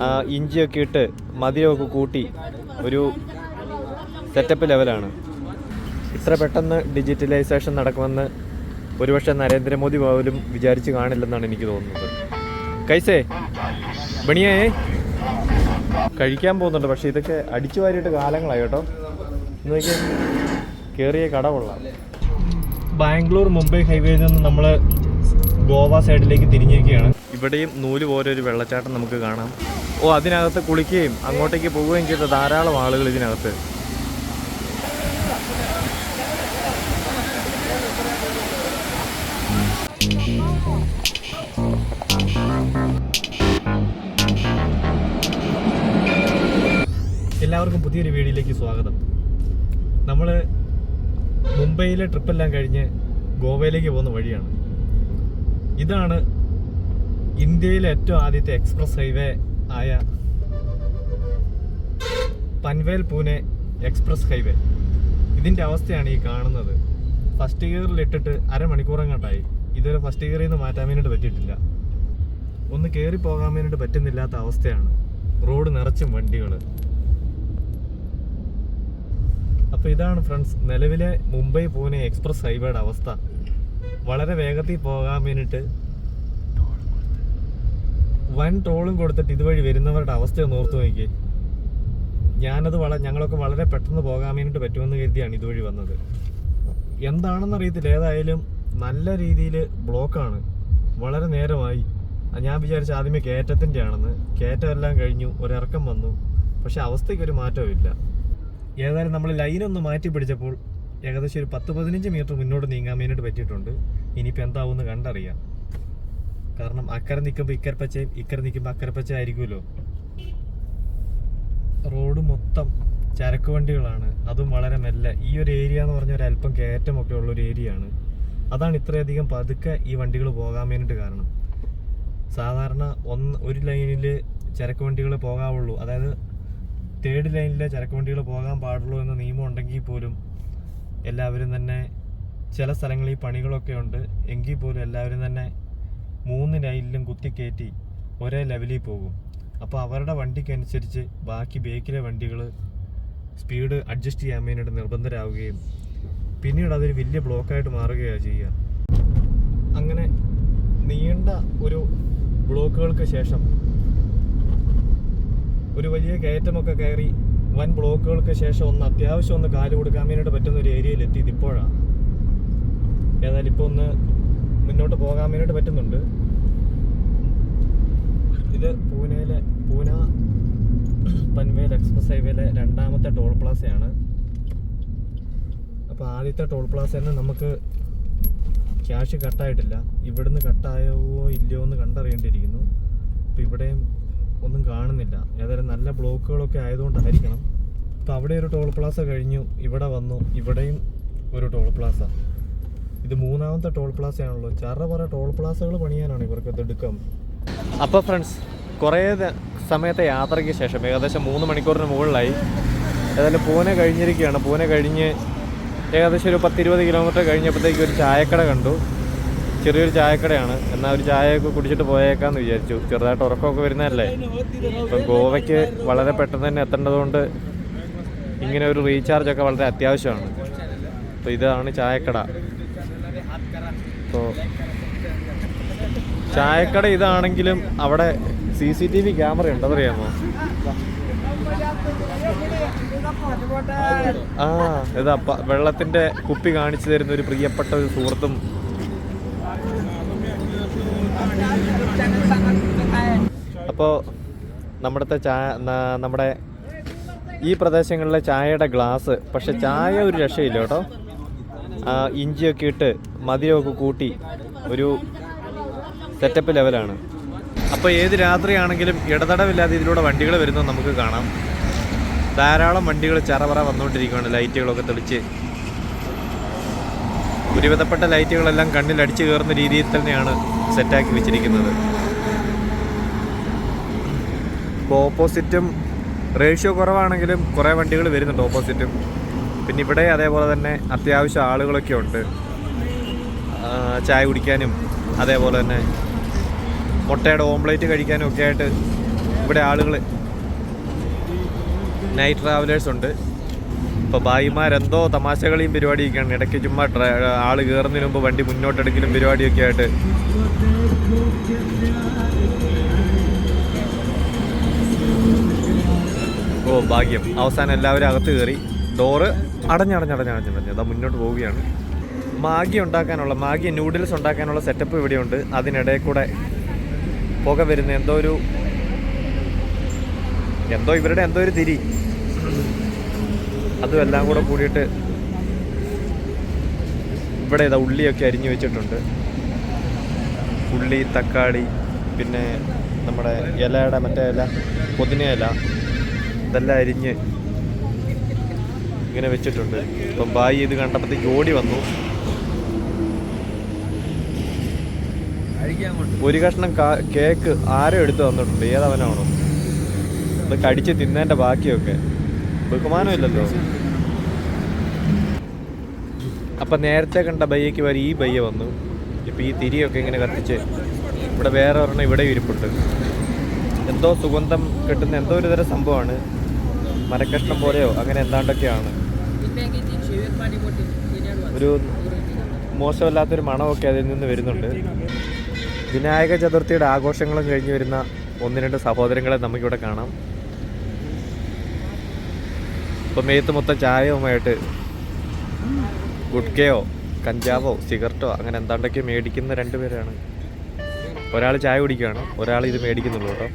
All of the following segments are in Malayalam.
ആ, ഇഞ്ചിയൊക്കെ ഇട്ട് മധുരമൊക്കെ കൂട്ടി ഒരു സെറ്റപ്പ് ലെവലാണ് ഇത്ര പെട്ടെന്ന് ഡിജിറ്റലൈസേഷൻ നടക്കുമെന്ന് ഒരുപക്ഷെ നരേന്ദ്രമോദി പോലും വിചാരിച്ച് കാണില്ലെന്നാണ് എനിക്ക് തോന്നുന്നത്. കൈസേ ബണിയേ. കഴിക്കാൻ പോകുന്നുണ്ട് പക്ഷേ ഇതൊക്കെ അടിച്ചു വാരിയിട്ട് കാലങ്ങളായി കേട്ടോ. എന്ന് നോക്കിയാൽ കയറിയ കട കൊള്ളാം. ബാംഗ്ലൂർ മുംബൈ ഹൈവേയിൽ നിന്ന് നമ്മൾ ഗോവ സൈഡിലേക്ക് തിരിഞ്ഞിരിക്കുകയാണ്. ഇവിടെയും നൂൽ പോലെ ഒരു വെള്ളച്ചാട്ടം നമുക്ക് കാണാം. ഓ അതിനകത്ത് കുളിക്കുകയും അങ്ങോട്ടേക്ക് പോവുകയും ചെയ്ത ധാരാളം ആളുകൾ ഇതിനകത്ത്. എല്ലാവർക്കും പുതിയൊരു വീഡിയോയിലേക്ക് സ്വാഗതം. നമ്മൾ മുംബൈയിലെ ട്രിപ്പെല്ലാം കഴിഞ്ഞ് ഗോവയിലേക്ക് പോകുന്ന വഴിയാണ്. ഇതാണ് ഇന്ത്യയിലെ ഏറ്റവും ആദ്യത്തെ എക്സ്പ്രസ് ഹൈവേ ആയ പൻവേൽ പൂനെ എക്സ്പ്രസ് ഹൈവേ. ഇതിന്റെ അവസ്ഥയാണ് ഈ കാണുന്നത്. ഫസ്റ്റ് ഗിയറിൽ ഇട്ടിട്ട് അരമണിക്കൂറങ്ങോട്ടായി ഇതുവരെ ഫസ്റ്റ് ഗിയറിൽ നിന്ന് മാറ്റാൻ വേണ്ടിയിട്ട് പറ്റിയിട്ടില്ല. ഒന്ന് കയറി പോകാൻ വേണ്ടിയിട്ട് പറ്റുന്നില്ലാത്ത അവസ്ഥയാണ് റോഡ് നിറച്ചും വണ്ടികൾ അപ്പോൾ ഇതാണ് ഫ്രണ്ട്സ് നിലവിലെ മുംബൈ പൂനെ എക്സ്പ്രസ് ഹൈവേയുടെ അവസ്ഥ. വളരെ വേഗത്തിൽ പോകാൻ വേണ്ടിയിട്ട് വൻ ടോളും കൊടുത്തിട്ട് ഇതുവഴി വരുന്നവരുടെ അവസ്ഥ ഒന്ന് ഓർത്ത് നോക്കിയേ. ഞാനത് വള ഞങ്ങളൊക്കെ വളരെ പെട്ടെന്ന് പോകാൻ വേണ്ടിയിട്ട് പറ്റുമെന്ന് കരുതിയാണ് ഇതുവഴി വന്നത്. എന്താണെന്ന് അറിയത്തില്ല ഏതായാലും നല്ല രീതിയിൽ ബ്ലോക്കാണ്. വളരെ നേരമായി. ഞാൻ വിചാരിച്ച ആദ്യമേ കയറ്റത്തിന്റെ ആണെന്ന് കയറ്റമെല്ലാം കഴിഞ്ഞു. ഒരിറക്കം വന്നു. പക്ഷെ അവസ്ഥയ്ക്ക് ഒരു മാറ്റവും ഇല്ല ഏതായാലും നമ്മൾ ലൈനൊന്ന് മാറ്റി പിടിച്ചപ്പോൾ ഏകദേശം ഒരു പത്ത് പതിനഞ്ച് മീറ്റർ മുന്നോട്ട് നീങ്ങാൻ വേണ്ടിയിട്ട് പറ്റിയിട്ടുണ്ട്. ഇനിയിപ്പോൾ എന്താവുമെന്ന് കണ്ടറിയാം. കാരണം അക്കരെ നിൽക്കുമ്പോൾ ഇക്കരപ്പച്ചയും ഇക്കരെ നിൽക്കുമ്പോൾ അക്കരപ്പച്ച ആയിരിക്കുമല്ലോ. റോഡ് മൊത്തം ചരക്ക് വണ്ടികളാണ്. അതും വളരെ മെല്ലെ. ഈ ഒരു ഏരിയ എന്ന് പറഞ്ഞാൽ ഒരു അല്പം കയറ്റമൊക്കെ ഉള്ള ഒരു ഏരിയ ആണ്. അതാണ് ഇത്രയധികം പതുക്കെ ഈ വണ്ടികൾ പോകാൻ വേണ്ടിയിട്ട് കാരണം. സാധാരണ ഒന്ന് ഒരു ലൈനിൽ ചരക്ക് വണ്ടികൾ പോകാവുള്ളൂ. അതായത് തേർഡ് ലൈനിലെ ചരക്ക് വണ്ടികൾ പോകാൻ പാടുള്ളൂ എന്ന നിയമം ഉണ്ടെങ്കിൽ പോലും എല്ലാവരും തന്നെ ചില സ്ഥലങ്ങളിൽ പണികളൊക്കെ ഉണ്ട്. എങ്കിൽ പോലും എല്ലാവരും തന്നെ മൂന്ന് ലൈനിലും കുത്തിക്കയറ്റി ഒരേ ലെവലിൽ പോകും. അപ്പോൾ അവരുടെ വണ്ടിക്കനുസരിച്ച് ബാക്കി ബേക്കിലെ വണ്ടികൾ സ്പീഡ് അഡ്ജസ്റ്റ് ചെയ്യാൻ വേണ്ടിയിട്ട് നിർബന്ധരാകുകയും പിന്നീട് അതൊരു വലിയ ബ്ലോക്കായിട്ട് മാറുകയാണ് ചെയ്യുക. അങ്ങനെ നീണ്ട ഒരു ബ്ലോക്കുകൾക്ക് ശേഷം ഒരു വലിയ കയറ്റമൊക്കെ കയറി വൻ ബ്ലോക്കുകൾക്ക് ശേഷം ഒന്ന് അത്യാവശ്യം ഒന്ന് കാൽ കൊടുക്കാൻ വേണ്ടിയിട്ട് പറ്റുന്ന ഒരു ഏരിയയിൽ എത്തിയത് ഇപ്പോഴാണ് ഏതായാലും ഇപ്പോൾ ഒന്ന് മുന്നോട്ട് പോകാൻ വേണ്ടിയിട്ട് പറ്റുന്നുണ്ട്. ഇത് പൂനെയിലെ പൂന പൻവേൽ എക്സ്പ്രസ് ഹൈവേയിലെ രണ്ടാമത്തെ ടോൾ പ്ലാസയാണ്. അപ്പോൾ ആദ്യത്തെ ടോൾ പ്ലാസയിൽ നിന്ന് നമുക്ക് ക്യാഷ് കട്ടായിട്ടില്ല. ഇവിടുന്ന് കട്ടായോ ഇല്ലയോ എന്ന് കണ്ടറിയേണ്ടിയിരിക്കുന്നു. അപ്പോൾ ഇവിടെയും ഒന്നും കാണുന്നില്ല. ഏതായാലും നല്ല ബ്ലോക്കുകളൊക്കെ ആയതുകൊണ്ടായിരിക്കണം. അപ്പോൾ അവിടെ ഒരു ടോൾ പ്ലാസ കഴിഞ്ഞു. ഇവിടെ വന്നു. ഇവിടെയും ഒരു ടോൾ പ്ലാസ. ഇത് മൂന്നാമത്തെ ടോൾ പ്ലാസ ആണല്ലോ. ചറ പറ ടോൾ പ്ലാസകൾ പണിയാനാണ് ഇവർക്ക് തിടുക്കം അപ്പോൾ ഫ്രണ്ട്സ് കുറേ സമയത്തെ യാത്രയ്ക്ക് ശേഷം ഏകദേശം മൂന്ന് മണിക്കൂറിന് മുകളിലായി. ഏതായാലും പൂനെ കഴിഞ്ഞിരിക്കുകയാണ്. പൂനെ കഴിഞ്ഞ് ഏകദേശം ഒരു പത്തിരുപത് കിലോമീറ്റർ കഴിഞ്ഞപ്പോഴത്തേക്ക് ഒരു ചായക്കട കണ്ടു. ചെറിയൊരു ചായക്കടയാണ്. എന്നാൽ ഒരു ചായയൊക്കെ കുടിച്ചിട്ട് പോയേക്കാന്ന് വിചാരിച്ചു. ചെറുതായിട്ട് ഉറക്കമൊക്കെ വരുന്നതല്ലേ? ഇപ്പം ഗോവയ്ക്ക് വളരെ പെട്ടെന്ന് തന്നെ എത്തേണ്ടതുകൊണ്ട് ഇങ്ങനെ ഒരു റീചാർജ് ഒക്കെ വളരെ അത്യാവശ്യമാണ്. അപ്പോൾ ഇതാണ് ചായക്കട. അപ്പോൾ ചായക്കട ഇതാണെങ്കിലും അവിടെ C C T V camera ഉണ്ടോ അറിയാമോ ആ ഇതാ വെള്ളത്തിന്റെ കുപ്പി കാണിച്ചു തരുന്ന ഒരു പ്രിയപ്പെട്ട ഒരു സുഹൃത്തും. അപ്പോൾ നമ്മുടെ നമ്മുടെ ഈ പ്രദേശങ്ങളിലെ ചായയുടെ ഗ്ലാസ് പക്ഷെ ചായ ഒരു രക്ഷയില്ല കേട്ടോ. ഇഞ്ചിയൊക്കെ ഇട്ട് മധുരമൊക്കെ കൂട്ടി ഒരു സെറ്റപ്പ് ലെവലാണ് അപ്പോൾ ഏത് രാത്രിയാണെങ്കിലും ഇടതടവില്ലാതെ ഇതിലൂടെ വണ്ടികൾ വരുന്നത് നമുക്ക് കാണാം. ധാരാളം വണ്ടികൾ ചറപറ വന്നുകൊണ്ടിരിക്കുകയാണ് ലൈറ്റുകളൊക്കെ തെളിച്ച്. ഒരുവിധപ്പെട്ട ലൈറ്റുകളെല്ലാം കണ്ണിൽ അടിച്ചു കയറുന്ന രീതിയിൽ തന്നെയാണ് സെറ്റാക്കി വെച്ചിരിക്കുന്നത്. ഇപ്പോൾ ഓപ്പോസിറ്റും റേഷ്യോ കുറവാണെങ്കിലും കുറേ വണ്ടികൾ വരുന്നുണ്ട് ഓപ്പോസിറ്റും പിന്നെ ഇവിടെ അതേപോലെ തന്നെ അത്യാവശ്യം ആളുകളൊക്കെ ഉണ്ട്. ചായ കുടിക്കാനും അതേപോലെ തന്നെ മുട്ടയുടെ ഓംപ്ലേറ്റ് കഴിക്കാനും ഒക്കെ ആയിട്ട് ഇവിടെ ആളുകൾ നൈറ്റ് ട്രാവലേഴ്സ് ഉണ്ട്. ഇപ്പോൾ ഭായിമാരെന്തോ തമാശകളിയും പരിപാടിയൊക്കെയാണ്. ഇടയ്ക്ക് ചുമ്മാ ആൾ കയറുന്നതിന് മുമ്പ് വണ്ടി മുന്നോട്ടെടുക്കലും പരിപാടിയൊക്കെ ആയിട്ട്. ഓ ഭാഗ്യം. അവസാനം എല്ലാവരും അകത്ത് കയറി ഡോറ് അടഞ്ഞടഞ്ഞടഞ്ഞടഞ്ഞടഞ്ഞ് അതാ മുന്നോട്ട് പോവുകയാണ്. മാഗി ഉണ്ടാക്കാനുള്ള മാഗി നൂഡിൽസ് ഉണ്ടാക്കാനുള്ള സെറ്റപ്പ് ഇവിടെയുണ്ട്. അതിനിടയിൽ കൂടെ പുക വരുന്ന എന്തോ ഒരു എന്തോ ഇവരുടെ എന്തോ ഒരു തിരി. അതും എല്ലാം കൂടെ കൂടിയിട്ട് ഇവിടെ ഇതാ ഉള്ളിയൊക്കെ അരിഞ്ഞു വെച്ചിട്ടുണ്ട്. ഉള്ളി തക്കാളി പിന്നെ നമ്മുടെ ഇലയുടെ മറ്റേ ഇല പുതിന ഇല ഇതെല്ലാം അരിഞ്ഞ് ഇങ്ങനെ വെച്ചിട്ടുണ്ട്. അപ്പം ബായി ഇത് കണ്ടപ്പോഴത്തേക്ക് ഓടി വന്നു. ഒരു കഷ്ണം കേക്ക് ആരോ എടുത്ത് തന്നിട്ടുണ്ട്. ഏതവനാണോ? അത് കടിച്ച് തിന്നേന്റെ ബാക്കിയൊക്കെ. ബഹുമാനമില്ലല്ലോ. അപ്പം നേരത്തെ കണ്ട ബയ്യയ്ക്ക് വരെ ഈ ബയ്യ വന്നു. ഇപ്പം ഈ തിരിയൊക്കെ ഇങ്ങനെ കത്തിച്ച് ഇവിടെ വേറെ ഒരെണ്ണം ഇവിടെ ഇരിപ്പുണ്ട്. എന്തോ സുഗന്ധം കിട്ടുന്ന എന്തോ ഒരു തരം സംഭവമാണ്. മരക്കഷ്ണം പോലെയോ അങ്ങനെ എന്താണ്ടൊക്കെയാണ്. ഒരു മോശമല്ലാത്തൊരു മണമൊക്കെ അതിൽ നിന്ന് വരുന്നുണ്ട്. വിനായക ചതുർത്ഥിയുടെ ആഘോഷങ്ങളും കഴിഞ്ഞ് വരുന്ന ഒന്ന് രണ്ട് സഹോദരങ്ങളെ നമുക്കിവിടെ കാണാം. ഇപ്പം മേത്ത് മൊത്തം ചായവുമായിട്ട് ഗുഡ്കയോ കഞ്ചാവോ സിഗരറ്റോ അങ്ങനെ എന്താണ്ടൊക്കെ മേടിക്കുന്ന രണ്ടുപേരാണ് ഒരാൾ ചായ കുടിക്കുകയാണ് ഒരാൾ ഇത് മേടിക്കുന്നുള്ളൂ കേട്ടോ.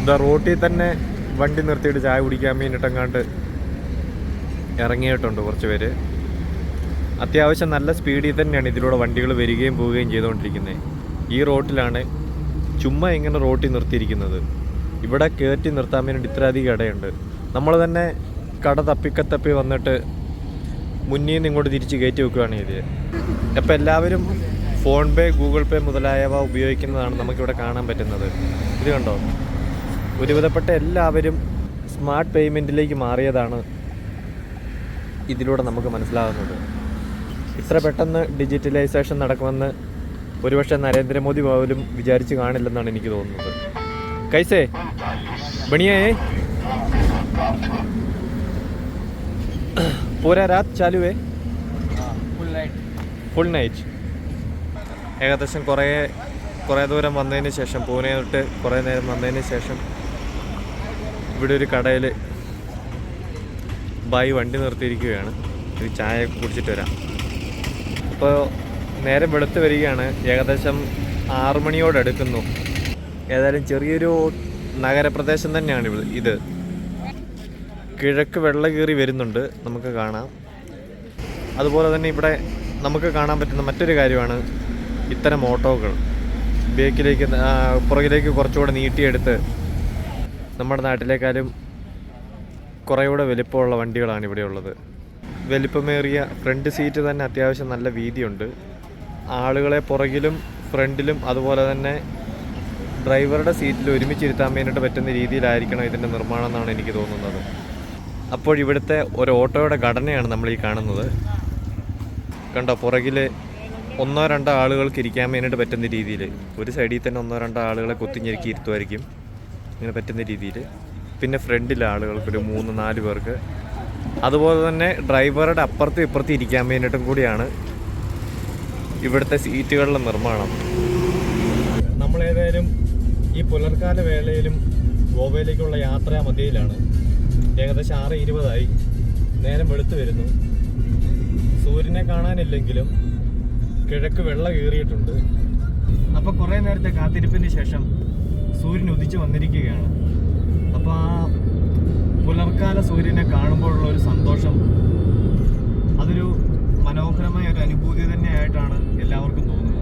എന്താ റോട്ടിൽ തന്നെ വണ്ടി നിർത്തിയിട്ട് ചായ കുടിക്കാൻ വേണ്ടിയിട്ടെങ്ങാണ്ട് ഇറങ്ങിയിട്ടുണ്ട് കുറച്ച് പേര്. അത്യാവശ്യം നല്ല സ്പീഡിൽ തന്നെയാണ് ഇതിലൂടെ വണ്ടികൾ വരികയും പോവുകയും ചെയ്തുകൊണ്ടിരിക്കുന്നത്. ഈ റോട്ടിലാണ് ചുമ്മാ ഇങ്ങനെ റോട്ടിൽ നിർത്തിയിരിക്കുന്നത്. ഇവിടെ കയറ്റി നിർത്താൻ വേണ്ടി ഇത്രയധികം ഇടയുണ്ട്. നമ്മൾ തന്നെ കട തപ്പിക്കത്തപ്പി വന്നിട്ട് മുന്നിൽ നിന്ന് ഇങ്ങോട്ട് തിരിച്ച് കയറ്റി വെക്കുകയാണ് ഇത് അപ്പോൾ എല്ലാവരും ഫോൺ പേ ഗൂഗിൾ പേ മുതലായവ ഉപയോഗിക്കുന്നതാണ് നമുക്കിവിടെ കാണാൻ പറ്റുന്നത്. ഇത് കണ്ടോ? ഒരുവിധപ്പെട്ട എല്ലാവരും സ്മാർട്ട് പേയ്മെന്റിലേക്ക് മാറിയതാണ് ഇതിലൂടെ നമുക്ക് മനസ്സിലാകുന്നത് ഇത്ര പെട്ടെന്ന് ഡിജിറ്റലൈസേഷൻ നടക്കുമെന്ന് ഒരുപക്ഷെ നരേന്ദ്രമോദി പോലും വിചാരിച്ച് കാണില്ലെന്നാണ് എനിക്ക് തോന്നുന്നത്. കൈസേ ബണിയേ. പൂരാ രാത് ചാലുവേ. ഫുൾ നൈറ്റ് ഏകദേശം കുറേ കുറേ ദൂരം വന്നതിന് ശേഷം പൂനെ തൊട്ട് കുറേ നേരം വന്നതിന് ശേഷം ഇവിടെ ഒരു കടയിൽ ബായി വണ്ടി നിർത്തിയിരിക്കുകയാണ്. ഒരു ചായ കുടിച്ചിട്ട് വരാം. അപ്പോൾ നേരെ വെളുത്ത് വരികയാണ്. ഏകദേശം ആറു മണിയോട് അടുക്കുന്നു. ഏതായാലും ചെറിയൊരു നഗരപ്രദേശം തന്നെയാണ് ഇവിടെ ഇത്. കിഴക്ക് വെള്ളം കയറി വരുന്നുണ്ട്. നമുക്ക് കാണാം. അതുപോലെ തന്നെ ഇവിടെ നമുക്ക് കാണാൻ പറ്റുന്ന മറ്റൊരു കാര്യമാണ് ഇത്തരം ഓട്ടോകൾ. ബേക്കിലേക്ക് പുറകിലേക്ക് കുറച്ചുകൂടെ നീട്ടിയെടുത്ത് നമ്മുടെ നാട്ടിലേക്കാളും കുറേയൂടെ വലിപ്പമുള്ള വണ്ടികളാണ് ഇവിടെ ഉള്ളത്. വലിപ്പമേറിയ ഫ്രണ്ട് സീറ്റ് തന്നെ അത്യാവശ്യം നല്ല വീതിയുണ്ട്. ആളുകളെ പുറകിലും ഫ്രണ്ടിലും അതുപോലെ തന്നെ ഡ്രൈവറുടെ സീറ്റിൽ ഒരുമിച്ചിരുത്താൻ വേണ്ടിയിട്ട് പറ്റുന്ന രീതിയിലായിരിക്കണം ഇതിന്റെ നിർമ്മാണം എന്നാണ് എനിക്ക് തോന്നുന്നത്. അപ്പോൾ ഇവിടുത്തെ ഒരു ഓട്ടോയുടെ ഘടനയാണ് നമ്മൾ ഈ കാണുന്നത്. കണ്ടോ പുറകിൽ ഒന്നോ രണ്ടോ ആളുകൾക്ക് ഇരിക്കാൻ വേണ്ടിയിട്ട് പറ്റുന്ന രീതിയിൽ ഒരു സൈഡിൽ തന്നെ ഒന്നോ രണ്ടോ ആളുകളെ കൊത്തിഞ്ഞിരിക്കി ഇരുത്തുമായിരിക്കും. ഇങ്ങനെ പറ്റുന്ന രീതിയിൽ പിന്നെ ഫ്രണ്ടിൽ ആളുകൾക്ക് ഒരു മൂന്ന് നാല് പേർക്ക്. അതുപോലെ തന്നെ ഡ്രൈവറുടെ അപ്പുറത്തും ഇപ്പുറത്തും ഇരിക്കാൻ വേണ്ടിയിട്ടും കൂടിയാണ് ഇവിടുത്തെ സീറ്റുകളുടെ നിർമ്മാണം. നമ്മളേതായാലും ഈ പുലർക്കാല വേളയിലും ഗോവയിലേക്കുള്ള യാത്രാ മധ്യയിലാണ്. ഏകദേശം ആറ് ഇരുപതായി. നേരം വെളുത്തു വരുന്നു. സൂര്യനെ കാണാനില്ലെങ്കിലും കിഴക്ക് വെള്ള കീറിയിട്ടുണ്ട്. അപ്പോൾ കുറേ നേരത്തെ കാത്തിരിപ്പിന് ശേഷം സൂര്യൻ ഉദിച്ചു വന്നിരിക്കുകയാണ്. അപ്പോൾ ആ പുലർക്കാല സൂര്യനെ കാണുമ്പോഴുള്ള ഒരു സന്തോഷം അതൊരു മനോഹരമായ ഒരു അനുഭൂതി തന്നെയായിട്ടാണ് എല്ലാവർക്കും തോന്നുന്നത്.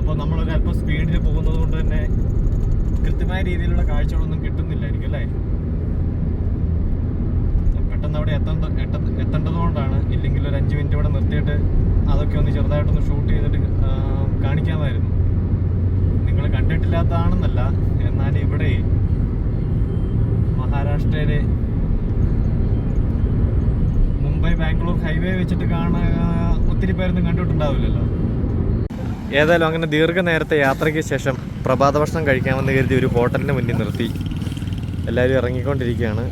അപ്പോൾ നമ്മളൊരു അല്പം സ്പീഡിൽ പോകുന്നത് കൊണ്ട് തന്നെ കൃത്യമായ രീതിയിലുള്ള കാഴ്ചകളൊന്നും കിട്ടുന്നില്ലായിരിക്കും അല്ലേ? പെട്ടെന്ന് അവിടെ എത്തേണ്ട എത്തേണ്ടതുകൊണ്ടാണ് ഇല്ലെങ്കിൽ ഒരു അഞ്ച് മിനിറ്റ് ഇവിടെ നിർത്തിയിട്ട് അതൊക്കെ ഒന്ന് ചെറുതായിട്ടൊന്ന് ഷൂട്ട് ചെയ്തിട്ട് കാണിക്കാമായിരുന്നു. നിങ്ങൾ കണ്ടിട്ടില്ലാത്തതാണെന്നല്ല എന്നാൽ ഇവിടെ മഹാരാഷ്ട്രയിലെ മുംബൈ ബാംഗ്ലൂർ ഹൈവേ വെച്ചിട്ട് കാണാൻ ഒത്തിരി പേരൊന്നും കണ്ടിട്ടുണ്ടാവില്ലല്ലോ. ഏതായാലും അങ്ങനെ ദീർഘനേരത്തെ യാത്രയ്ക്ക് ശേഷം പ്രഭാത ഭക്ഷണം കഴിക്കാമെന്ന് കരുതി ഒരു ഹോട്ടലിന് മുന്നിൽ നിർത്തി. എല്ലാവരും ഇറങ്ങിക്കൊണ്ടിരിക്കുകയാണ്.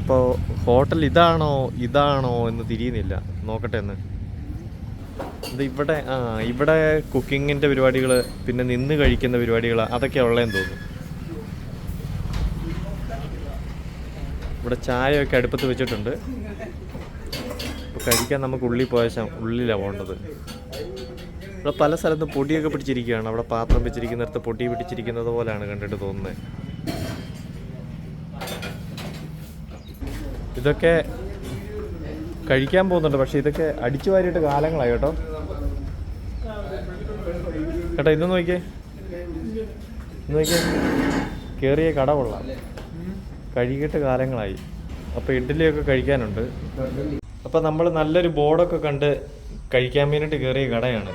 അപ്പോൾ ഹോട്ടൽ ഇതാണോ ഇതാണോ എന്ന് തിരിയുന്നില്ല. നോക്കട്ടെ എന്ന് ഇത് ഇവിടെ ആ ഇവിടെ കുക്കിങ്ങിന്റെ പരിപാടികൾ പിന്നെ നിന്ന് കഴിക്കുന്ന പരിപാടികൾ അതൊക്കെ ഉള്ളതെന്ന് തോന്നുന്നു. ഇവിടെ ചായയൊക്കെ അടുപ്പത്ത് വെച്ചിട്ടുണ്ട്. അപ്പോൾ കഴിക്കാൻ നമുക്ക് ഉള്ളിൽ പോയ ഉള്ളിലാണ് പോകേണ്ടത്. ഇവിടെ പല സ്ഥലത്തും പൊടിയൊക്കെ പിടിച്ചിരിക്കുകയാണ്. അവിടെ പാത്രം വെച്ചിരിക്കുന്നിടത്ത് പൊടി പിടിച്ചിരിക്കുന്നത് പോലെയാണ് കണ്ടിട്ട് തോന്നുന്നത് ഇതൊക്കെ കഴിക്കാൻ പോകുന്നുണ്ട്. പക്ഷെ ഇതൊക്കെ അടിച്ചു വാരിയിട്ട് കാലങ്ങളായി കേട്ടോ. കേട്ടോ ഇന്ന് നോക്കിയേ. നോക്കിയേ. കയറിയ കട കൊള്ളാം. കഴുകിയിട്ട് കാലങ്ങളായി. അപ്പോൾ ഇഡ്ഡലിയൊക്കെ കഴിക്കാനുണ്ട്. അപ്പോൾ നമ്മൾ നല്ലൊരു ബോർഡൊക്കെ കണ്ട് കഴിക്കാൻ വേണ്ടിയിട്ട് കയറിയ കടയാണ്.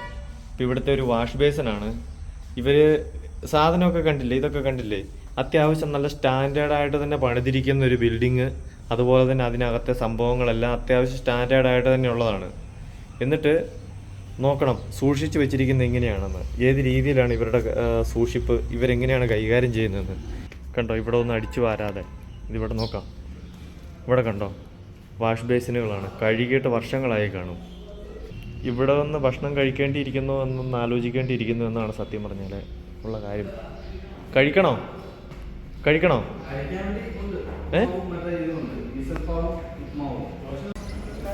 ഇപ്പം ഇവിടുത്തെ ഒരു വാഷ് ബേസിനാണ്. ഇവർ സാധനമൊക്കെ കണ്ടില്ലേ? ഇതൊക്കെ കണ്ടില്ലേ? അത്യാവശ്യം നല്ല സ്റ്റാൻഡേർഡായിട്ട് തന്നെ പണിതിരിക്കുന്ന ഒരു ബിൽഡിങ്. അതുപോലെ തന്നെ അതിനകത്തെ സംഭവങ്ങളെല്ലാം അത്യാവശ്യം സ്റ്റാൻഡേർഡായിട്ട് തന്നെ ഉള്ളതാണ്. എന്നിട്ട് നോക്കണം സൂക്ഷിച്ച് വെച്ചിരിക്കുന്നത് എങ്ങനെയാണെന്ന് ഏത് രീതിയിലാണ് ഇവരുടെ സൂക്ഷിപ്പ്? ഇവരെങ്ങനെയാണ് കൈകാര്യം ചെയ്യുന്നത്? കണ്ടോ ഇവിടെ ഒന്ന് അടിച്ചു വാരാതെ. ഇതിവിടെ നോക്കാം. ഇവിടെ കണ്ടോ? വാഷ് ബേസിനുകളാണ്. കഴുകിയിട്ട് വർഷങ്ങളായി കാണും. ഇവിടെ വന്ന് ഭക്ഷണം കഴിക്കേണ്ടിയിരിക്കുന്നു എന്നൊന്ന് ആലോചിക്കേണ്ടിയിരിക്കുന്നു എന്നാണ് സത്യം പറഞ്ഞാൽ ഉള്ള കാര്യം. കഴിക്കണോ? കഴിക്കണോ? ഏ?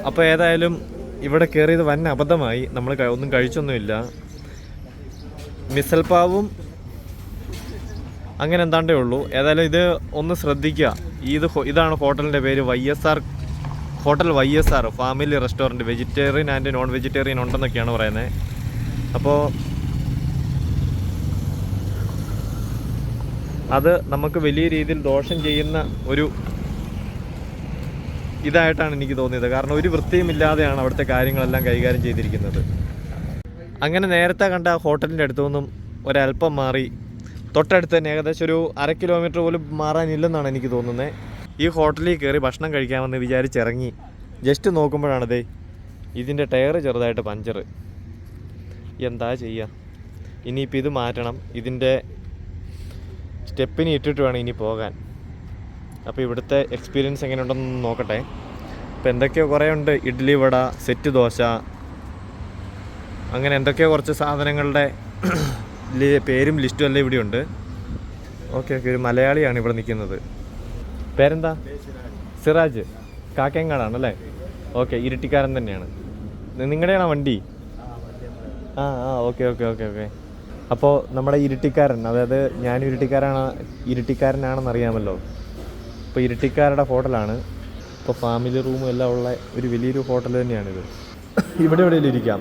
അപ്പോൾ ഏതായാലും ഇവിടെ കയറിയത് വൻ അബദ്ധമായി. നമ്മൾ ഒന്നും കഴിച്ചൊന്നുമില്ല. മിസൽപാവും അങ്ങനെ എന്താണ്ടേ ഉള്ളൂ. ഏതായാലും ഇത് ഒന്ന് ശ്രദ്ധിക്കുക. ഇത് ഇതാണ് ഹോട്ടലിന്റെ പേര് Y S R hotel Y S R family restaurant vegetarian and non vegetarian ഉണ്ടെന്നൊക്കെയാണ് പറയുന്നത്. അപ്പോൾ അത് നമുക്ക് വലിയ രീതിയിൽ ദോഷം ചെയ്യുന്ന ഒരു ഇതായിട്ടാണ് എനിക്ക് തോന്നിയത്. കാരണം ഒരു വൃത്തിയുമില്ലാതെയാണ് അവിടുത്തെ കാര്യങ്ങളെല്ലാം കൈകാര്യം ചെയ്തിരിക്കുന്നത്. അങ്ങനെ നേരത്തെ കണ്ട ഹോട്ടലിന്റെ അടുത്തു നിന്നും ഒരല്പം മാറി തൊട്ടടുത്ത് തന്നെ ഏകദേശം ഒരു അര കിലോമീറ്റർ പോലും മാറാനില്ലെന്നാണ് എനിക്ക് തോന്നുന്നത് ഈ ഹോട്ടലിൽ കയറി ഭക്ഷണം കഴിക്കാമെന്ന് വിചാരിച്ചിറങ്ങി ജസ്റ്റ് നോക്കുമ്പോഴാണ് ദേ ഇതിന്റെ ടയർ ചെറുതായിട്ട് പഞ്ചർ എന്താ ചെയ്യുക ഇനിയിപ്പോൾ ഇത് മാറ്റണം. ഇതിന്റെ സ്റ്റെപ്പിന് ഇട്ടിട്ട് വേണം ഇനി പോകാൻ. അപ്പോൾ ഇവിടുത്തെ എക്സ്പീരിയൻസ് എങ്ങനെയുണ്ടെന്ന് നോക്കട്ടെ. ഇപ്പോൾ എന്തൊക്കെയോ കുറേ ഉണ്ട് ഇഡ്ഡലി വട സെറ്റ് ദോശ അങ്ങനെ എന്തൊക്കെയോ കുറച്ച് സാധനങ്ങളുടെ പേരും ലിസ്റ്റും എല്ലാം ഇവിടെ ഉണ്ട് ഓക്കെ ഓക്കെ ഒരു മലയാളിയാണ് ഇവിടെ നിൽക്കുന്നത്. പേരെന്താ? സിറാജ്. കാക്കയങ്ങാടാണല്ലേ ഓക്കെ ഇരട്ടിക്കാരൻ തന്നെയാണ്. നിങ്ങളുടെയാണോ വണ്ടി? ആ ആ ഓക്കെ ഓക്കെ ഓക്കെ ഓക്കെ. അപ്പോൾ നമ്മുടെ ഇരട്ടിക്കാരൻ അതായത് ഞാൻ ഇരട്ടിക്കാരാണ് ഇരട്ടിക്കാരനാണെന്ന് അറിയാമല്ലോ ഇപ്പോൾ ഇരട്ടിക്കാരുടെ ഹോട്ടലാണ്. ഇപ്പോൾ ഫാമിലി റൂമും എല്ലാം ഉള്ള ഒരു വലിയൊരു ഹോട്ടൽ തന്നെയാണിത്. ഇവിടെ എവിടെയെങ്കിലും ഇരിക്കാം.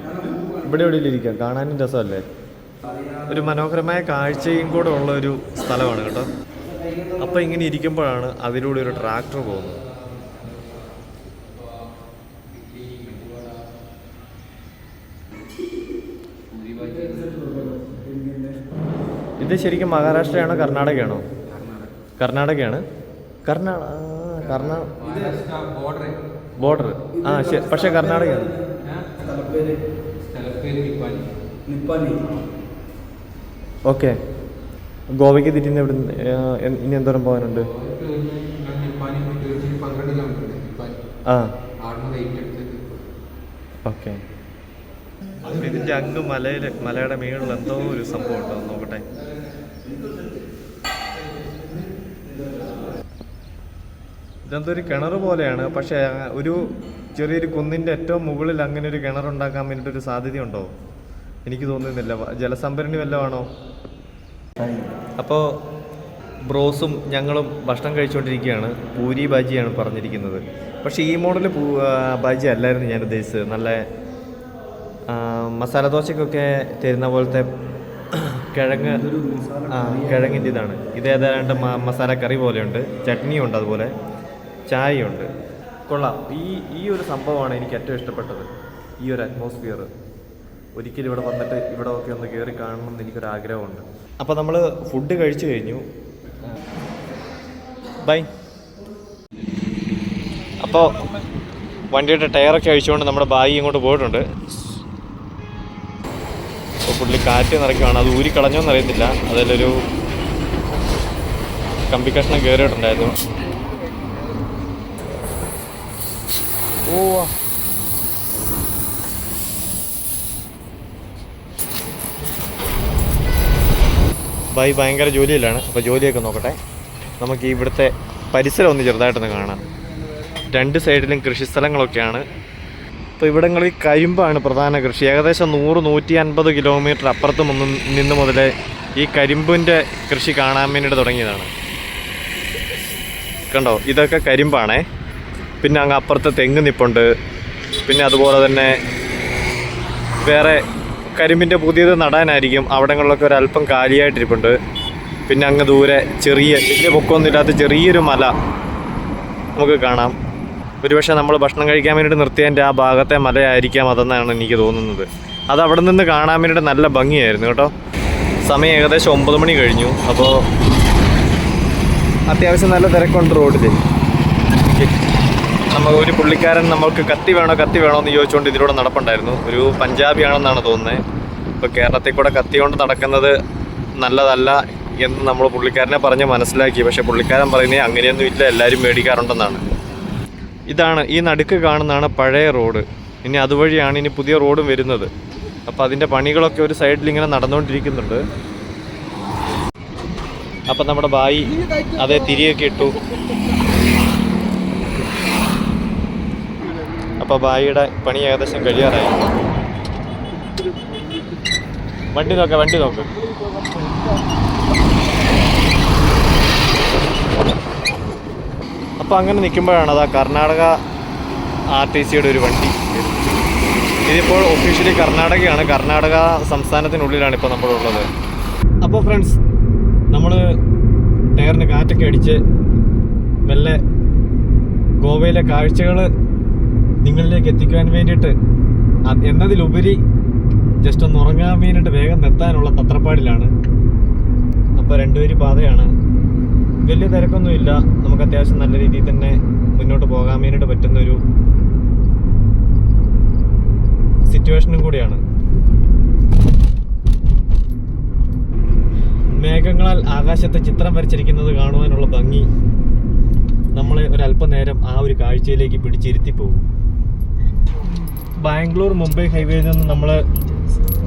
ഇവിടെ എവിടെയെങ്കിലും ഇരിക്കാം. കാണാനും രസമല്ലേ? ഒരു മനോഹരമായ കാഴ്ചയും കൂടെ ഉള്ള ഒരു സ്ഥലമാണ് കേട്ടോ. അപ്പോൾ ഇങ്ങനെ ഇരിക്കുമ്പോഴാണ് അതിലൂടെ ഒരു ട്രാക്ടർ പോകുന്നത്. ഇത് ശരിക്കും മഹാരാഷ്ട്രയാണോ കർണാടകയാണോ? കർണാടകയാണ്. കർണാടക കർണാ ബോർഡർ ആ പക്ഷെ പക്ഷേ കർണാടകയാണ്. ഓക്കെ. ഗോവയ്ക്ക് തിരിഞ്ഞ് ഇവിടെ ഇനി എന്തോരം പോകാനുണ്ട്? ആ. ഓക്കെ. ഇതിന്റെ അങ്ങ് മലയിൽ മലയുടെ മുകളിൽ എന്തോ ഒരു സംഭവം ഉണ്ടോ? നോക്കട്ടെ. ഇതെന്തോ ഒരു കിണർ പോലെയാണ്. പക്ഷേ ഒരു ചെറിയൊരു കുന്നിന്റെ ഏറ്റവും മുകളിൽ അങ്ങനെ ഒരു കിണറുണ്ടാക്കാൻ വേണ്ടിയിട്ടൊരു സാധ്യതയുണ്ടോ? എനിക്ക് തോന്നുന്നില്ല. ജലസംഭരണി വല്ലതാണോ അപ്പോൾ ബ്രോസും ഞങ്ങളും ഭക്ഷണം കഴിച്ചുകൊണ്ടിരിക്കുകയാണ് പൂരി ബാജിയാണ് പറഞ്ഞിരിക്കുന്നത്. പക്ഷേ ഈ മോഡൽ പൂ ബാജി അല്ലായിരുന്നു ഞാൻ ഉദ്ദേശിച്ചത്. നല്ല മസാല ദോശക്കൊക്കെ തരുന്ന പോലത്തെ കിഴങ്ങ് ആ കിഴങ്ങിന്റെ ഇതാണ് ഇത് ഏതാണ്ട് മസാല കറി പോലെയുണ്ട്. ചട്നിയും ഉണ്ട് അതുപോലെ. ചായയുണ്ട്. കൊള്ളാം. ഈ ഈ ഒരു സംഭവമാണ് എനിക്ക് ഏറ്റവും ഇഷ്ടപ്പെട്ടത്. ഈ ഒരു അറ്റ്മോസ്ഫിയർ ഒരിക്കലും ഇവിടെ വന്നിട്ട് ഇവിടെ ഒക്കെ ഒന്ന് കയറി കാണണം എന്ന് എനിക്കൊരു ആഗ്രഹമുണ്ട് അപ്പോൾ നമ്മൾ ഫുഡ് കഴിച്ചു കഴിഞ്ഞു. ബൈ. അപ്പോൾ വണ്ടിയുടെ ടയറൊക്കെ അഴിച്ചുകൊണ്ട് നമ്മുടെ ബായി ഇങ്ങോട്ട് പോയിട്ടുണ്ട്. അപ്പോൾ പുള്ളി കാറ്റ് നിറയ്ക്കുവാണ്. അത് ഊരി കളഞ്ഞോന്ന് അറിയത്തില്ല അതിലൊരു കമ്പി കഷ്ണം കയറിയിട്ടുണ്ടായിരുന്നു ഓ ബൈ ഭയങ്കര ജോലിയിലാണ് അപ്പോൾ ജോലിയൊക്കെ നോക്കട്ടെ. നമുക്ക് ഇവിടുത്തെ പരിസരം ഒന്ന് ചെറുതായിട്ടൊന്ന് കാണാം. രണ്ട് സൈഡിലും കൃഷിസ്ഥലങ്ങളൊക്കെയാണ് അപ്പോൾ ഇവിടങ്ങളിൽ കരിമ്പാണ് പ്രധാന കൃഷി. ഏകദേശം നൂറ് നൂറ്റി അൻപത് കിലോമീറ്റർ അപ്പുറത്ത് നിന്ന് മുതലേ ഈ കരിമ്പിന്റെ കൃഷി കാണാൻ വേണ്ടിയിട്ട് തുടങ്ങിയതാണ്. കണ്ടോ? ഇതൊക്കെ കരിമ്പാണേ. പിന്നെ അങ്ങ് അപ്പുറത്ത് തെങ്ങ് നിപ്പുണ്ട്. പിന്നെ അതുപോലെ തന്നെ വേറെ കരിമ്പിന്റെ പുതിയത് നടാനായിരിക്കും. അവിടങ്ങളിലൊക്കെ ഒരല്പം കാലിയായിട്ടിരിപ്പുണ്ട്. പിന്നെ അങ്ങ് ദൂരെ ചെറിയ വലിയ പൊക്കമൊന്നുമില്ലാത്ത ചെറിയൊരു മല നമുക്ക് കാണാം. ഒരുപക്ഷെ നമ്മൾ ഭക്ഷണം കഴിക്കാൻ വേണ്ടിയിട്ട് നിർത്തിയതിന്റെ ആ ഭാഗത്തെ മലയായിരിക്കാം അതെന്നാണ് എനിക്ക് തോന്നുന്നത്. അത് അവിടെ നിന്ന് കാണാൻ വേണ്ടിയിട്ട് നല്ല ഭംഗിയായിരുന്നു കേട്ടോ. സമയം ഏകദേശം ഒമ്പത് മണി കഴിഞ്ഞു. അപ്പോൾ അത്യാവശ്യം നല്ല തിരക്കുണ്ട് റോഡിൽ നമ്മൾ ഒരു പുള്ളിക്കാരൻ നമുക്ക് കത്തി വേണോ കത്തി വേണോ എന്ന് ചോദിച്ചുകൊണ്ട് ഇതിലൂടെ നടപ്പുണ്ടായിരുന്നു. ഒരു പഞ്ചാബി ആണെന്നാണ് തോന്നുന്നത് ഇപ്പോൾ കേരളത്തിൽ കൂടെ കത്തി കൊണ്ട് നടക്കുന്നത് നല്ലതല്ല എന്ന് നമ്മൾ പുള്ളിക്കാരനെ പറഞ്ഞ് മനസ്സിലാക്കി. പക്ഷേ പുള്ളിക്കാരൻ പറയുന്നത് അങ്ങനെയൊന്നും ഇല്ല എല്ലാവരും മേടിക്കാറുണ്ടെന്നാണ്. ഇതാണ് ഈ നടുക്ക് കാണുന്നതാണ് പഴയ റോഡ്. ഇനി അതുവഴിയാണ് ഇനി പുതിയ റോഡും വരുന്നത്. അപ്പോൾ അതിന്റെ പണികളൊക്കെ ഒരു സൈഡിൽ ഇങ്ങനെ നടന്നുകൊണ്ടിരിക്കുന്നുണ്ട്. അപ്പം നമ്മുടെ ബായി അതേ തിരിയൊക്കെ ഇട്ടു. അപ്പോൾ ബായിയുടെ പണി ഏകദേശം കഴിയാറായി. വണ്ടി നോക്ക വണ്ടി നോക്ക്. അപ്പോൾ അങ്ങനെ നിൽക്കുമ്പോഴാണ് അതാ കർണാടക ആർ ടി സിയുടെ ഒരു വണ്ടി. ഇതിപ്പോൾ ഒഫീഷ്യലി കർണാടകയാണ്. കർണാടക സംസ്ഥാനത്തിനുള്ളിലാണ് ഇപ്പോൾ നമ്മളുള്ളത്. അപ്പോൾ ഫ്രണ്ട്സ് നമ്മൾ ടയറിന് കാറ്റൊക്കെ അടിച്ച് മെല്ലെ ഗോവയിലെ കാഴ്ചകൾ നിങ്ങളിലേക്ക് എത്തിക്കാൻ വേണ്ടിയിട്ട് എന്നതിലുപരി ജസ്റ്റ് ഒന്ന് ഉറങ്ങാൻ വേണ്ടിയിട്ട് വേഗം എത്താനുള്ള തത്രപ്പാടിലാണ്. അപ്പോൾ രണ്ടുപേരും പാതയാണ്. വലിയ തിരക്കൊന്നുമില്ല. നമുക്ക് അത്യാവശ്യം നല്ല രീതിയിൽ തന്നെ മുന്നോട്ട് പോകാൻ വേണ്ടിയിട്ട് പറ്റുന്നൊരു സിറ്റുവേഷനും കൂടിയാണ്. മേഘങ്ങളാൽ ആകാശത്തെ ചിത്രം വരച്ചിരിക്കുന്നത് കാണുവാനുള്ള ഭംഗി നമ്മളെ ഒരല്പനേരം ആ ഒരു കാഴ്ചയിലേക്ക് പിടിച്ചിരുത്തി പോകും. ബാംഗ്ലൂർ മുംബൈ ഹൈവേയിൽ നിന്ന് നമ്മൾ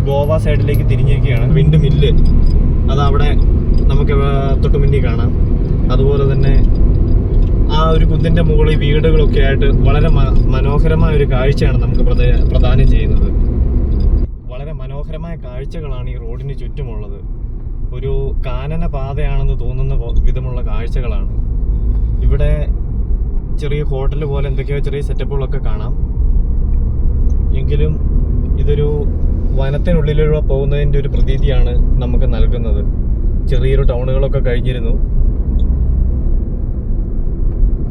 ഗോവ സൈഡിലേക്ക് തിരിഞ്ഞിരിക്കുകയാണ്. Wind mill. അതവിടെ നമുക്ക് തൊട്ട് മുന്നിൽ കാണാം. അതുപോലെ തന്നെ ആ ഒരു കുന്നിന്റെ മുകളിൽ വീടുകളൊക്കെ ആയിട്ട് വളരെ മനോഹരമായ ഒരു കാഴ്ചയാണ് നമുക്ക് പ്രദ- പ്രദാനം ചെയ്യുന്നത്. വളരെ മനോഹരമായ കാഴ്ചകളാണ് ഈ റോഡിന് ചുറ്റുമുള്ളത്. ഒരു കാനന പാതയാണെന്ന് തോന്നുന്ന വിധമുള്ള കാഴ്ചകളാണ്. ഇവിടെ ചെറിയ ഹോട്ടൽ പോലെ എന്തൊക്കെയോ ചെറിയ സെറ്റപ്പുകളൊക്കെ കാണാം. എങ്കിലും ഇതൊരു വനത്തിനുള്ളിലൂടെ പോകുന്നതിന്റെ ഒരു പ്രതീതിയാണ് നമുക്ക് നൽകുന്നത്. ചെറിയൊരു ടൗണുകളൊക്കെ കഴിഞ്ഞിരുന്നു.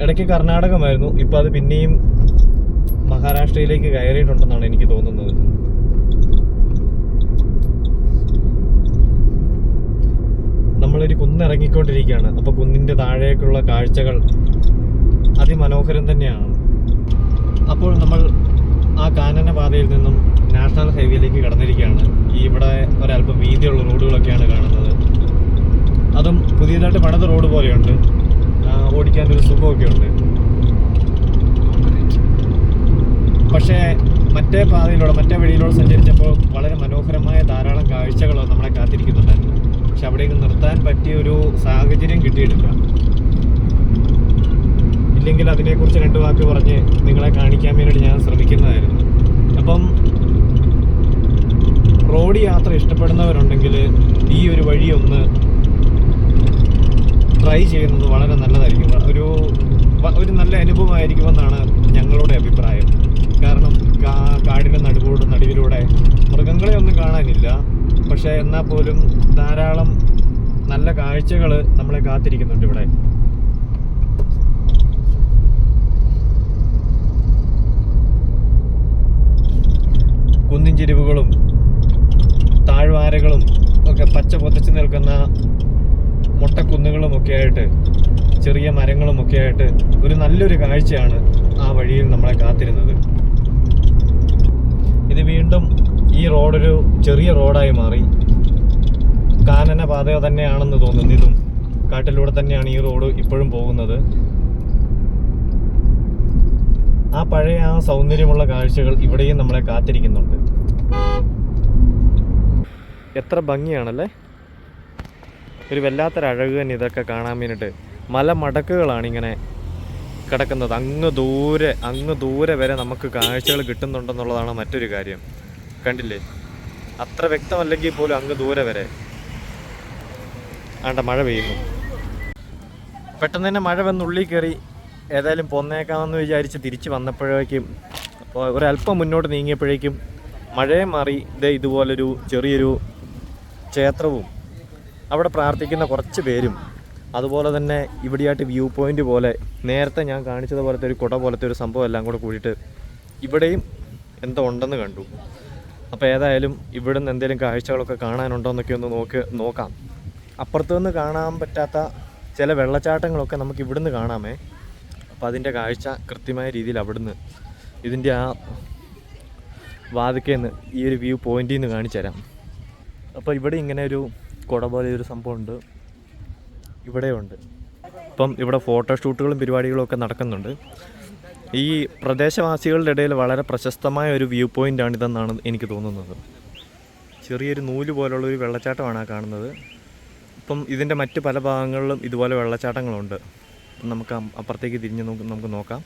ഇടയ്ക്ക് കർണാടകമായിരുന്നു. ഇപ്പം അത് പിന്നെയും മഹാരാഷ്ട്രയിലേക്ക് കയറിയിട്ടുണ്ടെന്നാണ് എനിക്ക് തോന്നുന്നത്. നമ്മളൊരു കുന്നിറങ്ങിക്കൊണ്ടിരിക്കുകയാണ്. അപ്പോൾ കുന്നിന്റെ താഴേക്കുള്ള കാഴ്ചകൾ അതിമനോഹരം തന്നെയാണ്. അപ്പോൾ നമ്മൾ ആ കാനന പാതയിൽ നിന്നും നാഷണൽ ഹൈവേയിലേക്ക് കടന്നിരിക്കുകയാണ്. ഈ ഇവിടെ ഒരല്പം വീതിയുള്ള റോഡുകളൊക്കെയാണ് കാണുന്നത്. അതും പുതിയതായിട്ട് പണിത റോഡ് പോലെയുണ്ട്. ഓടിക്കാൻ ഒരു സുഖമൊക്കെ ഉണ്ട് പക്ഷേ മറ്റേ പാതയിലൂടെ മറ്റേ വഴിയിലൂടെ സഞ്ചരിച്ചപ്പോൾ വളരെ മനോഹരമായ ധാരാളം കാഴ്ചകളോ നമ്മളെ കാത്തിരിക്കുന്നുണ്ടായിരുന്നു. പക്ഷെ അവിടേക്ക് നിർത്താൻ പറ്റിയ ഒരു സാഹചര്യം കിട്ടിയിട്ടില്ല. ഇല്ലെങ്കിൽ അതിനെക്കുറിച്ച് രണ്ട് വാക്ക് പറഞ്ഞ് നിങ്ങളെ കാണിക്കാൻ വേണ്ടി ഞാൻ ശ്രമിക്കുന്നതായിരുന്നു. അപ്പം റോഡ് യാത്ര ഇഷ്ടപ്പെടുന്നവരുണ്ടെങ്കിൽ ഈ ഒരു വഴി ഒന്ന് ട്രൈ ചെയ്യുന്നത് വളരെ നല്ലതായിരിക്കും. ഒരു ഒരു നല്ല അനുഭവമായിരിക്കുമെന്നാണ് ഞങ്ങളുടെ അഭിപ്രായം. കാരണം കാടിന്റെ നടുവോട് നടുവിലൂടെ മൃഗങ്ങളെ ഒന്നും കാണാനില്ല. പക്ഷേ എന്നാൽ പോലും ധാരാളം നല്ല കാഴ്ചകൾ നമ്മളെ കാത്തിരിക്കുന്നുണ്ട് ഇവിടെ. കുന്നിൻ ചെരിവുകളും താഴ്വാരകളും ഒക്കെ പച്ച പൊതച്ച് നിൽക്കുന്ന മുട്ടക്കുന്നുകളും ഒക്കെ ആയിട്ട് ചെറിയ മരങ്ങളും ആയിട്ട് ഒരു നല്ലൊരു കാഴ്ചയാണ് ആ വഴിയിൽ നമ്മളെ കാത്തിരുന്നത്. ഇത് വീണ്ടും ഈ റോഡൊരു ചെറിയ റോഡായി മാറി. കാനന പാത തന്നെയാണെന്ന് തോന്നുന്നു ഇതും. കാട്ടിലൂടെ തന്നെയാണ് ഈ റോഡ് ഇപ്പോഴും പോകുന്നത്. ആ പഴയ ആ സൗന്ദര്യമുള്ള കാഴ്ചകൾ ഇവിടെയും നമ്മളെ കാത്തിരിക്കുന്നുണ്ട്. എത്ര ഭംഗിയാണല്ലേ? ഒരു വല്ലാത്തൊരു അഴക് തന്നെ ഇതൊക്കെ കാണാൻ വേണ്ടിയിട്ട്. മലമടക്കുകളാണ് ഇങ്ങനെ കിടക്കുന്നത്. അങ്ങ് ദൂരെ അങ്ങ് ദൂരെ വരെ നമുക്ക് കാഴ്ചകൾ കിട്ടുന്നുണ്ടെന്നുള്ളതാണ് മറ്റൊരു കാര്യം. കണ്ടില്ലേ? അത്ര വ്യക്തമല്ലെങ്കിൽ പോലും അങ്ങ് ദൂരെ വരെ. ആണ്ട മഴ പെയ്യുന്നു. പെട്ടെന്ന് തന്നെ മഴ വന്ന് ഉള്ളിൽ കയറി ഏതായാലും പൊന്നേക്കാമെന്ന് വിചാരിച്ച് തിരിച്ച് വന്നപ്പോഴേക്കും ഒരല്പം മുന്നോട്ട് നീങ്ങിയപ്പോഴേക്കും മഴയെ മാറി ഇതേ ഇതുപോലൊരു ചെറിയൊരു ക്ഷേത്രവും അവിടെ പ്രാർത്ഥിക്കുന്ന കുറച്ച് പേരും അതുപോലെ തന്നെ ഇവിടെയായിട്ട് വ്യൂ പോയിന്റ് പോലെ നേരത്തെ ഞാൻ കാണിച്ചതുപോലത്തെ ഒരു കുട പോലത്തെ ഒരു സംഭവം എല്ലാം കൂടെ കൂടിയിട്ട് ഇവിടെയും എന്തോ ഉണ്ടെന്ന് കണ്ടു. അപ്പോൾ ഏതായാലും ഇവിടെ നിന്ന് എന്തെങ്കിലും കാഴ്ചകളൊക്കെ കാണാനുണ്ടോ എന്നൊക്കെ ഒന്ന് നോക്ക് നോക്കാം. അപ്പുറത്തു നിന്ന് കാണാൻ പറ്റാത്ത ചില വെള്ളച്ചാട്ടങ്ങളൊക്കെ നമുക്ക് ഇവിടുന്ന് കാണാമേ. അപ്പോൾ അതിന്റെ കാഴ്ച കൃത്യമായ രീതിയിൽ അവിടുന്ന് ഇതിന്റെ ആ വാതിക്കേന്ന് ഈ ഒരു വ്യൂ പോയിന്റിൽ നിന്ന് കാണിച്ചു തരാം. അപ്പോൾ ഇവിടെ ഇങ്ങനെ ഒരു കുട പോലെ ഒരു സംഭവം സംഭവമുണ്ട് ഇവിടെയുണ്ട് ഇപ്പം ഇവിടെ ഫോട്ടോഷൂട്ടുകളും പരിപാടികളും ഒക്കെ നടക്കുന്നുണ്ട്. ഈ പ്രദേശവാസികളുടെ ഇടയിൽ വളരെ പ്രശസ്തമായ ഒരു വ്യൂ പോയിന്റാണിതെന്നാണ് എനിക്ക് തോന്നുന്നത്. ചെറിയൊരു നൂൽ പോലുള്ള ഒരു വെള്ളച്ചാട്ടമാണ് ആ കാണുന്നത്. ഇപ്പം ഇതിന്റെ മറ്റ് പല ഭാഗങ്ങളിലും ഇതുപോലെ വെള്ളച്ചാട്ടങ്ങളുണ്ട്. നമുക്ക് അപ്പുറത്തേക്ക് തിരിഞ്ഞ് നോക്ക് നമുക്ക് നോക്കാം.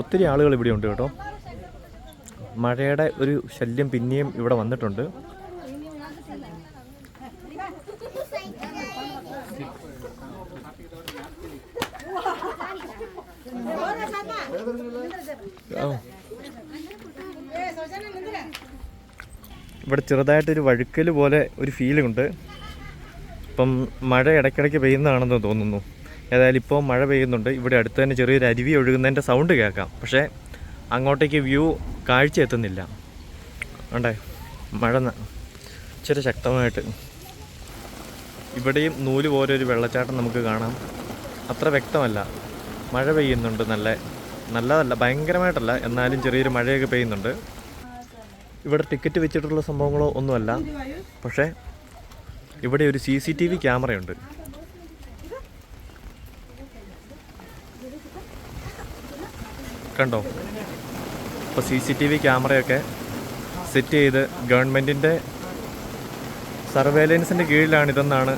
ഒത്തിരി ആളുകൾ ഇവിടെ ഉണ്ട് കേട്ടോ. മഴയുടെ ഒരു ശല്യം പിന്നെയും ഇവിടെ വന്നിട്ടുണ്ട്. ഇവിടെ ചെറുതായിട്ടൊരു വഴുക്കൽ പോലെ ഒരു ഫീലിംഗ് ഉണ്ട്. ഇപ്പം മഴ ഇടയ്ക്കിടയ്ക്ക് പെയ്യുന്നതാണെന്ന് തോന്നുന്നു. ഏതായാലും ഇപ്പോൾ മഴ പെയ്യുന്നുണ്ട്. ഇവിടെ അടുത്ത് തന്നെ ചെറിയൊരു അരുവി ഒഴുകുന്നതിന്റെ സൗണ്ട് കേൾക്കാം. പക്ഷേ അങ്ങോട്ടേക്ക് വ്യൂ കാഴ്ച എത്തുന്നില്ല ഉണ്ടേ മഴ ഇച്ചിരി ശക്തമായിട്ട്. ഇവിടെയും നൂൽ പോലെ ഒരു വെള്ളച്ചാട്ടം നമുക്ക് കാണാം. അത്ര വ്യക്തമല്ല. മഴ പെയ്യുന്നുണ്ട് നല്ല നല്ലതല്ല ഭയങ്കരമായിട്ടല്ല. എന്നാലും ചെറിയൊരു മഴയൊക്കെ പെയ്യുന്നുണ്ട്. ഇവിടെ ടിക്കറ്റ് വെച്ചിട്ടുള്ള സംഭവങ്ങളോ ഒന്നുമല്ല. പക്ഷേ ഇവിടെ ഒരു സി സി ടി വി ക്യാമറയുണ്ട്. കണ്ടോ? ഇപ്പോൾ സി സി ടി വി ക്യാമറയൊക്കെ സെറ്റ് ചെയ്ത് ഗവൺമെന്റിന്റെ സർവേലൻസിന്റെ കീഴിലാണിതെന്നാണ്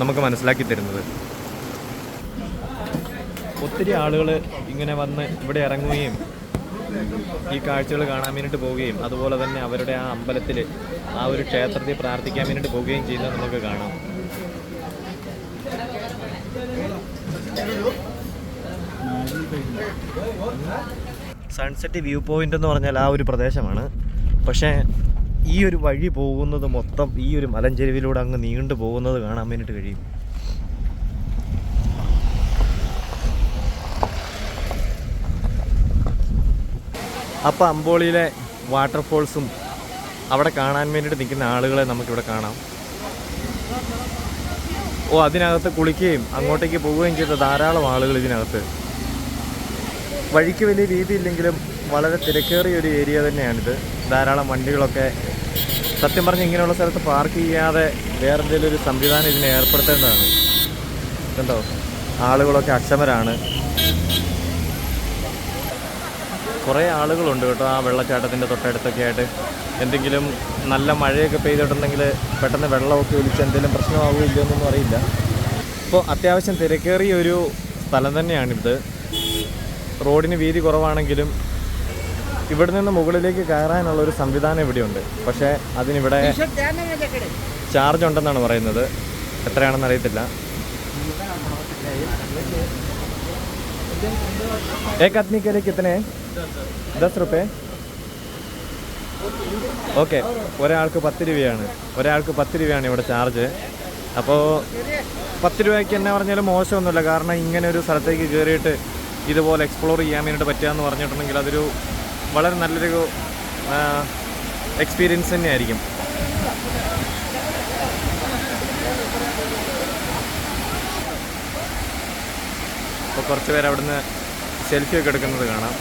നമുക്ക് മനസ്സിലാക്കി തരുന്നത്. ഒത്തിരി ആളുകൾ ഇങ്ങനെ വന്ന് ഇവിടെ ഇറങ്ങുകയും ഈ കാഴ്ചകൾ കാണാൻ വേണ്ടിയിട്ട് പോവുകയും അതുപോലെ തന്നെ അവരുടെ ആ അമ്പലത്തിൽ ആ ഒരു ക്ഷേത്രത്തിൽ പ്രാർത്ഥിക്കാൻ വേണ്ടിയിട്ട് പോവുകയും ചെയ്യുന്നത് നമുക്ക് കാണാം. സൺസെറ്റ് വ്യൂ പോയിന്റ് എന്ന് പറഞ്ഞാൽ ആ ഒരു പ്രദേശമാണ്. പക്ഷേ ഈ ഒരു വഴി പോകുന്നത് മൊത്തം ഈ ഒരു മലഞ്ചെരുവിലൂടെ അങ്ങ് നീണ്ടു പോകുന്നത് കാണാൻ വേണ്ടിയിട്ട് കഴിയും. അപ്പോൾ അമ്പോളിയിലെ വാട്ടർഫോൾസും അവിടെ കാണാൻ വേണ്ടിയിട്ട് നിൽക്കുന്ന ആളുകളെ നമുക്കിവിടെ കാണാം. ഓ അതിനകത്ത് കുളിക്കുകയും അങ്ങോട്ടേക്ക് പോവുകയും ചെയ്ത ധാരാളം ആളുകൾ ഇതിനകത്ത്. വഴിക്ക് വലിയ രീതിയില്ലെങ്കിലും വളരെ തിരക്കേറിയ ഒരു ഏരിയ തന്നെയാണിത്. ധാരാളം വണ്ടികളൊക്കെ സത്യം പറഞ്ഞ് ഇങ്ങനെയുള്ള സ്ഥലത്ത് പാർക്ക് ചെയ്യാതെ വേറെ എന്തെങ്കിലും ഒരു സംവിധാനം ഇതിനെ ഏർപ്പെടുത്തേണ്ടതാണ്. കണ്ടോ? ആളുകളൊക്കെ അക്ഷമരാണ്. കുറേ ആളുകളുണ്ട് കേട്ടോ ആ വെള്ളച്ചാട്ടത്തിന്റെ തൊട്ടടുത്തൊക്കെ ആയിട്ട്. എന്തെങ്കിലും നല്ല മഴയൊക്കെ പെയ്തിട്ടുണ്ടെങ്കിൽ പെട്ടെന്ന് വെള്ളമൊക്കെ ഒലിച്ച് എന്തെങ്കിലും പ്രശ്നമാവുമോ എന്നൊന്നും അറിയില്ല. ഇപ്പോൾ അത്യാവശ്യം തിരക്കേറിയ ഒരു സ്ഥലം തന്നെയാണിത്. റോഡിന് വീതി കുറവാണെങ്കിലും ഇവിടെ നിന്ന് മുകളിലേക്ക് കയറാനുള്ള ഒരു സംവിധാനം ഇവിടെയുണ്ട് പക്ഷേ അതിനിവിടെ ചാർജ് ഉണ്ടെന്നാണ് പറയുന്നത് എത്രയാണെന്ന് അറിയത്തില്ല एक आदमी के लिए कितने ദസ് റുപ്പേ ഓക്കെ ഒരാൾക്ക് പത്ത് രൂപയാണ് ഒരാൾക്ക് പത്ത് രൂപയാണ് ഇവിടെ ചാർജ് അപ്പോൾ പത്ത് രൂപയ്ക്ക് എന്നാ പറഞ്ഞാലും മോശമൊന്നുമില്ല കാരണം ഇങ്ങനെ ഒരു സ്ഥലത്തേക്ക് കയറിയിട്ട് ഇതുപോലെ എക്സ്പ്ലോർ ചെയ്യാൻ വേണ്ടിയിട്ട് പറ്റുകയെന്ന് പറഞ്ഞിട്ടുണ്ടെങ്കിൽ അതൊരു വളരെ നല്ലൊരു എക്സ്പീരിയൻസ് തന്നെയായിരിക്കും. അപ്പോൾ കുറച്ച് പേര് അവിടുന്ന് സെൽഫി ഒക്കെ എടുക്കുന്നത് കാണാം.